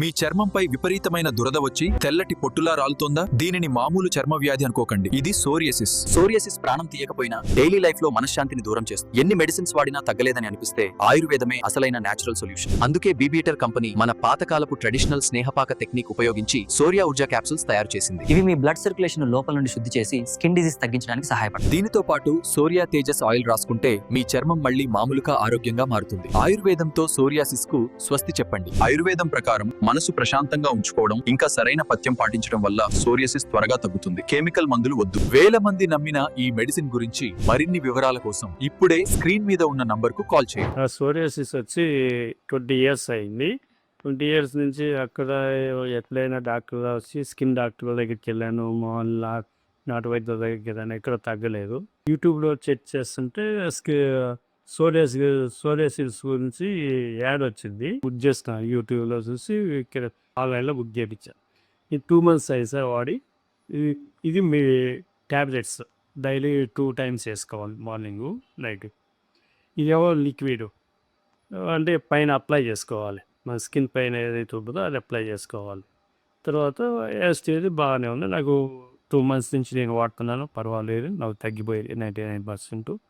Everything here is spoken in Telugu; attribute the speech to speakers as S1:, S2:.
S1: మీ చర్మంపై విపరీతమైన దురద వచ్చి తెల్లటి పొట్టులా రాలుతోందా? దీనిని మామూలు చర్మ వ్యాధి అనుకోకండి. ఇది సోరియాసిస్.
S2: సోరియాసిస్ ప్రాణం తీయకపోయినా డైలీ లైఫ్లో మనశ్శాంతిని దూరం చేస్తుంది. ఎన్ని మెడిసిన్స్ వాడినా తగ్గలేదని అనిపిస్తే ఆయుర్వేదమే అసలైన నేచురల్ సొల్యూషన్. అందుకే బీబీటర్ కంపెనీ మన పాతకాలపు ట్రెడిషనల్ స్నేహపాక టెక్నిక్ ఉపయోగించి సోరియా ఊర్జా క్యాప్సూల్స్ తయారు చేసింది.
S3: ఇవి మీ బ్లడ్ సర్క్యులేషన్ లోపల నుండి శుద్ధి చేసి స్కిన్ డిజీజ్ తగ్గించడానికి సహాయపడతాయి.
S1: దీనితో పాటు సోరియా తేజస్ ఆయిల్ రాసుకుంటే మీ చర్మం మళ్ళీ మామూలుగా ఆరోగ్యంగా మారుతుంది. ఆయుర్వేదంతో సోరియాసిస్కు స్వస్తి చెప్పండి. ఆయుర్వేదం ప్రకారం మనసు ప్రశాంతంగా ఉంచుకోవడం ఇంకా సరైన పథ్యం పాటించడం వల్ల సోరియాసిస్ త్వరగా తగ్గుతుంది. కెమికల్ మందులు వద్దు. వేల మంది నమ్మిన ఈ మెడిసిన్ గురించి మరిన్ని వివరాల కోసం ఇప్పుడే స్క్రీన్ మీద ఉన్న నంబర్కు కాల్ చేయండి.
S4: ఆ సోరియాసిస్ వచ్చి ట్వంటీ ఇయర్స్ అయింది. ట్వంటీ ఇయర్స్ నుంచి అక్కడ ఎట్లయినా డాక్టర్ వచ్చి స్కిన్ డాక్టర్ దగ్గరికి వెళ్ళాను. మళ్ళా నాటు వైద్యుల దగ్గరికి వెళ్ళాను. ఎక్కడ తగ్గలేదు. యూట్యూబ్లో చెక్ చేస్తుంటే స్కి సోరియాస్ సోరియాసిస్ గురించి యాడ్ వచ్చింది బుక్ చేసిన యూట్యూబ్లో చూసి ఇక్కడ ఆన్లైన్లో బుక్ చేయించాను ఇది టూ మంత్స్ అయ్యి సార్ వాడి. ఇది ఇది మీ ట్యాబ్లెట్స్ డైలీ టూ టైమ్స్ వేసుకోవాలి మార్నింగ్ నైట్. ఇదేమో లిక్విడ్? అంటే పైన అప్లై చేసుకోవాలి. మన స్కిన్ పైన ఏదైతే ఉంటుందో అది అప్లై చేసుకోవాలి. తర్వాత వేస్తేది బాగానే ఉంది. నాకు టూ మంత్స్ నుంచి నేను వాడుతున్నాను. పర్వాలేదు. నాకు తగ్గిపోయింది. Ninety nine percent.